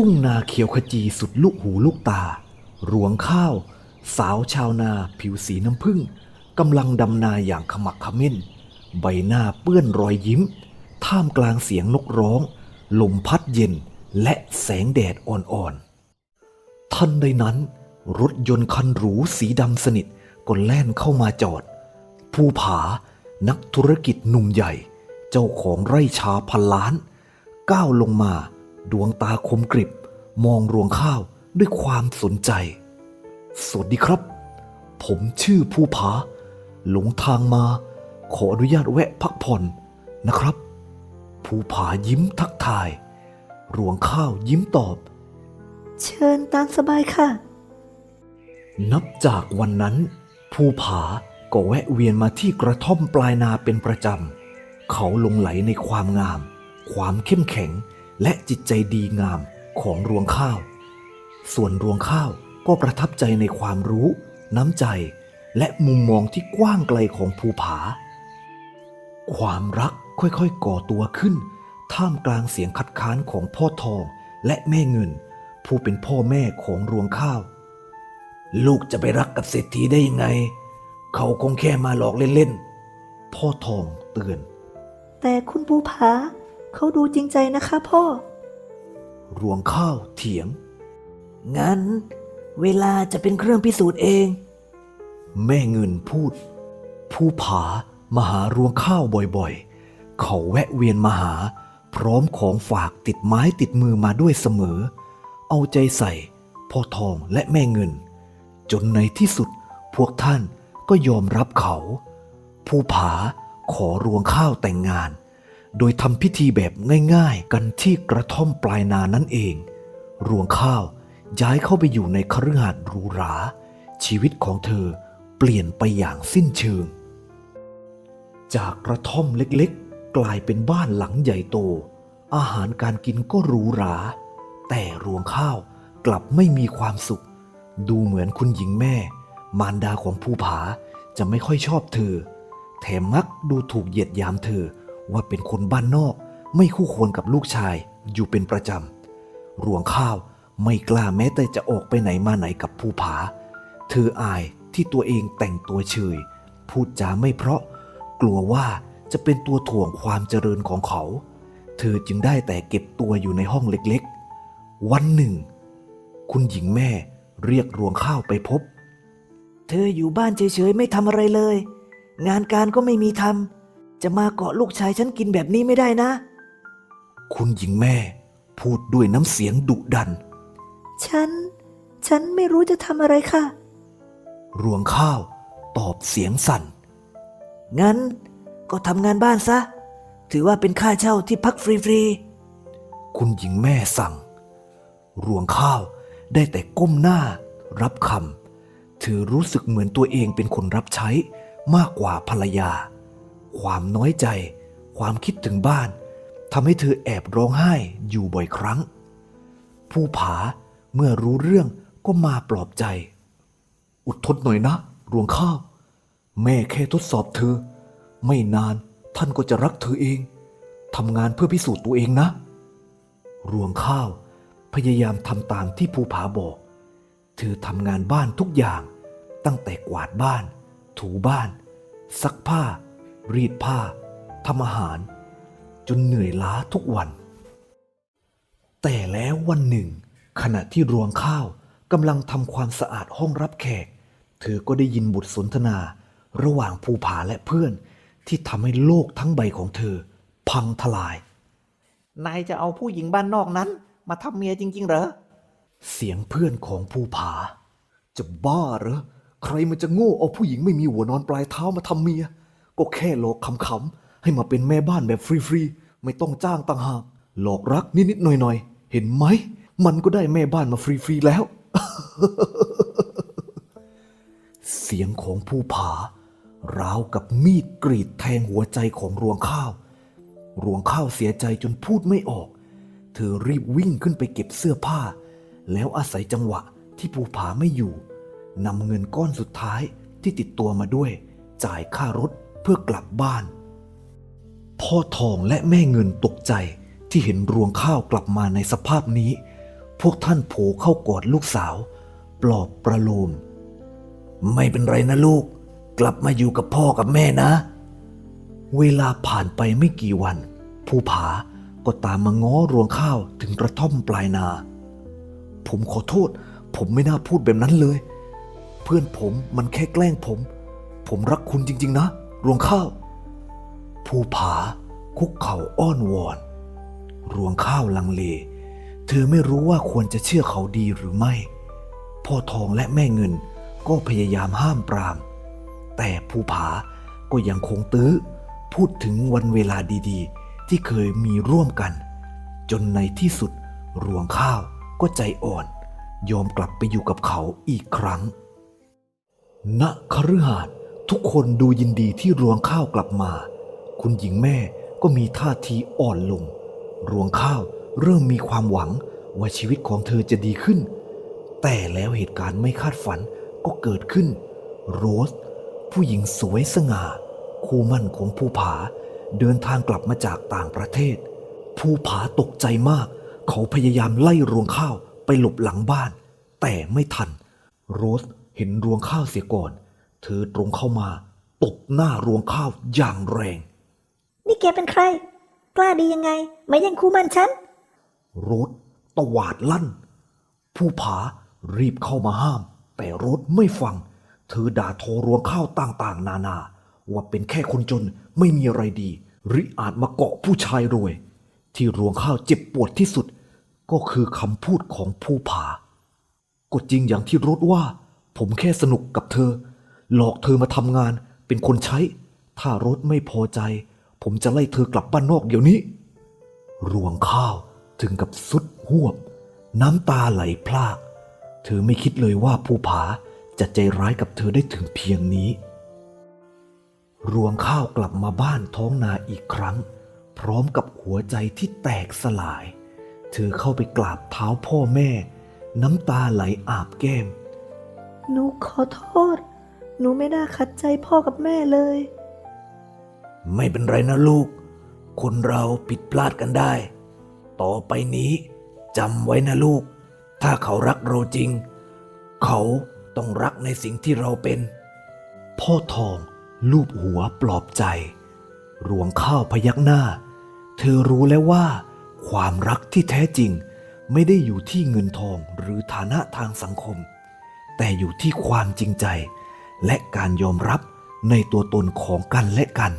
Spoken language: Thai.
ทุ่งนาเขียวขจีสุดลูกหูลูกตา รวงข้าว สาวชาวนาผิวสีน้ำผึ้งกำลังดำนาอย่างขมักขม้น ใบหน้าเปื้อนรอยยิ้ม ท่ามกลางเสียงนกร้อง ลมพัดเย็นและแสงแดดอ่อนๆทันใดนั้น รถยนต์คันหรูสีดำสนิทก็แล่นเข้ามาจอดภูผานักธุรกิจหนุ่มใหญ่ เจ้าของไร่ชาพันล้าน ก้าวลงมา ดวงตาคมกริบ มองรวงข้าวด้วยความสนใจ สวัสดีครับ ผมชื่อภูผา หลงทางมา ขออนุญาตแวะพักผ่อนนะครับ ภูผายิ้มทักทาย รวงข้าวยิ้มตอบ เชิญตามสบายค่ะ นับจากวันนั้น ภูผาก็แวะเวียนมาที่กระท่อมปลายนาเป็นประจำ เขาหลงไหลในความงาม ความเข้มแข็ง และจิตใจดีงามของรวงข้าว ส่วนรวงข้าวก็ประทับใจในความรู้ น้ำใจ และมุมมองที่กว้างไกลของภูผา ความรักค่อยๆ ก่อตัวขึ้น ท่ามกลางเสียงคัดค้านของพ่อทองและแม่เงิน ผู้เป็นพ่อแม่ของรวงข้าว ลูกจะไปรักกับเศรษฐีได้ยังไง เขาคงแค่มาหลอกเล่นๆพ่อทองเตือน แต่คุณภูผา เขาดูจริงใจนะคะพ่อ รวงข้าวเถียง งั้น เวลาจะเป็นเครื่องพิสูจน์เอง แม่เงินพูด ผู้ผามาหารวงข้าวบ่อยๆ เขาแวะเวียนมาหา พร้อมของฝากติดไม้ติดมือมาด้วยเสมอ เอาใจใส่พ่อทองและแม่เงิน จนในที่สุดพวกท่านก็ยอมรับเขา ผู้ผาขอรวงข้าวแต่งงาน โดยทำพิธีแบบง่ายๆ กันที่กระท่อมปลายนานั่นเอง รวงข้าวย้ายเข้าไปอยู่ในคฤหาสน์หรูหรา ชีวิตของเธอเปลี่ยนไปอย่างสิ้นเชิง จากกระท่อมเล็กๆ กลายเป็นบ้านหลังใหญ่โต อาหารการกินก็หรูหรา แต่รวงข้าวกลับไม่มีความสุข ดูเหมือนคุณหญิงแม่ มารดาของภูผาจะไม่ค่อยชอบเธอ แถมมักดูถูกเหยียดยามเธอ ว่าเป็นคนบ้านนอก ไม่คู่ควรกับลูกชายอยู่เป็นประจำ รวงข้าวไม่กล้าแม้แต่จะออกไปไหนมาไหนกับภูผา เธออายที่ตัวเองแต่งตัวเฉย พูดจาไม่เพราะ กลัวว่าจะเป็นตัวถ่วงความเจริญของเขา เธอจึงได้แต่เก็บตัวอยู่ในห้องเล็กๆ วันหนึ่ง คุณหญิงแม่เรียกรวงข้าวไปพบ เธออยู่บ้านเฉยๆ ไม่ทำอะไรเลย งานการก็ไม่มีทำ จะมาเกาะลูกชายฉันกินแบบนี้ไม่ได้นะ คุณหญิงแม่พูดด้วยน้ำเสียงดุดัน ฉัน ฉันไม่รู้จะทำอะไรค่ะ รวงข้าวตอบเสียงสั่น งั้นก็ทำงานบ้านซะ ถือว่าเป็นค่าเช่าที่พักฟรีคุณหญิงแม่สั่ง รวงข้าวได้แต่ก้มหน้า รับคำเธอรู้สึกเหมือนตัวเองเป็นคนรับใช้มากกว่าภรรยา ความน้อยใจ ความคิดถึงบ้านทำให้เธอแอบร้องไห้อยู่บ่อยครั้ง ผู้ผาเมื่อรู้เรื่องก็มาปลอบใจ อดทนหน่อยนะ รวงข้าว แม่แค่ทดสอบเธอ ไม่นานท่านก็จะรักเธอเองทำงานเพื่อพิสูจน์ตัวเองนะ รวงข้าว พยายามทำตามที่ภูผาบอก เธอทำงานบ้านทุกอย่าง ตั้งแต่กวาดบ้าน ถูบ้าน ซักผ้า รีดผ้าทำอาหาร จนเหนื่อยล้าทุกวัน แต่แล้ววันหนึ่ง ขณะที่รวงข้าวกำลังทำความสะอาดห้องรับแขก เธอก็ได้ยินบทสนทนา ระหว่างภูผาและเพื่อน ที่ทำให้โลกทั้งใบของเธอ พังทลายๆนายจะเอาผู้หญิงบ้านนอกนั้น มาทำเมียจริง ๆ เหรอ เสียงเพื่อนของภูผา จะบ้าเหรอ ใครมันจะโง่เอาผู้หญิงไม่มีหัวนอนปลายเท้ามาทำเมีย ก็แค่หลอกขำๆให้มาเป็นแม่บ้านแบบฟรีๆไม่ต้องจ้างต่างหาก หลอกรักนิดๆหน่อยๆ เห็นไหม มันก็ได้แม่บ้านมาฟรีๆแล้ว เสียงของภูผาราวกับมีดกรีดแทงหัวใจของรวงข้าว รวงข้าวเสียใจจนพูดไม่ออก เธอรีบวิ่งขึ้นไปเก็บเสื้อผ้า แล้วอาศัยจังหวะที่ภูผาไม่อยู่นำเงินก้อนสุดท้ายที่ติดตัวมาด้วย จ่ายค่ารถ พื่อกลับบ้าน พ่อทองและแม่เงินตกใจที่เห็นรวงข้าวกลับมาในสภาพนี้ พวกท่านโผเข้ากอดลูกสาว ปลอบประโลม ไม่เป็นไรนะลูก กลับมาอยู่กับพ่อกับแม่นะ เวลาผ่านไปไม่กี่วัน ภูผาก็ตามมาง้อรวงข้าวถึงกระท่อมปลายนา ผมขอโทษ ผมไม่น่าพูดแบบนั้นเลย เพื่อนผมมันแค่แกล้งผม ผมรักคุณจริง ๆ นะ รวงข้าว ภูผาคุกเข่าอ้อนวอน รวงข้าวลังเล เธอไม่รู้ว่าควรจะเชื่อเขาดีหรือไม่ พ่อทองและแม่เงินก็พยายามห้ามปราม แต่ภูผาก็ยังคงตื้อ พูดถึงวันเวลาดีๆ ที่เคยมีร่วมกัน จนในที่สุด รวงข้าวก็ใจอ่อน ยอมกลับไปอยู่กับเขาอีกครั้งณคฤหาสน์ ทุกคนดูยินดีที่รวงข้าวกลับมา คุณหญิงแม่ก็มีท่าทีอ่อนลง รวงข้าวเริ่มมีความหวังว่าชีวิตของเธอจะดีขึ้น แต่แล้วเหตุการณ์ไม่คาดฝันก็เกิดขึ้น โรส ผู้หญิงสวยสง่า คู่มั่นของภูผา เดินทางกลับมาจากต่างประเทศ ภูผาตกใจมาก เขาพยายามไล่รวงข้าวไปหลบหลังบ้าน แต่ไม่ทัน โรสเห็นรวงข้าวเสียก่อนเธอตรงเข้ามาตบหน้ารวงข้าวอย่างแรง นี่แกเป็นใคร กล้าดียังไงมาแย่งคู่มันฉันโรสตวาดลั่น ผู้ผารีบเข้ามาห้าม แต่โรสไม่ฟัง เธอด่าทอรวงข้าวต่างๆ นานา ว่าเป็นแค่คนจนไม่มีอะไรดี หรืออาจมาเกาะผู้ชายรวย ที่รวงข้าวเจ็บปวดที่สุด ก็คือคำพูดของผู้ผาก็จริงอย่างที่โรสว่า ผมแค่สนุกกับเธอ หลอกเธอมาทำงานเป็นคนใช้ ถ้ารถไม่พอใจ ผมจะไล่เธอกลับบ้านนอกเดี๋ยวนี้ รวงข้าวถึงกับสุดหวบ น้ำตาไหลพราก เธอไม่คิดเลยว่าภูผาจะใจร้ายกับเธอได้ถึงเพียงนี้ รวงข้าวกลับมาบ้านท้องนาอีกครั้ง พร้อมกับหัวใจที่แตกสลาย เธอเข้าไปกราบเท้าพ่อแม่ น้ำตาไหลอาบแก้ม หนูขอโทษ หนูไม่น่าขัดใจพ่อกับแม่เลย ไม่เป็นไรนะลูก คนเราผิดพลาดกันได้ ต่อไปนี้จำไว้นะลูก ถ้าเขารักเราจริง เขาต้องรักในสิ่งที่เราเป็น พ่อทองลูบหัวปลอบใจ รวงข้าวพยักหน้า เธอรู้แล้วว่า ความรักที่แท้จริง ไม่ได้อยู่ที่เงินทองหรือฐานะทางสังคม แต่อยู่ที่ความจริงใจ และการยอมรับในตัวตนของกันและกัน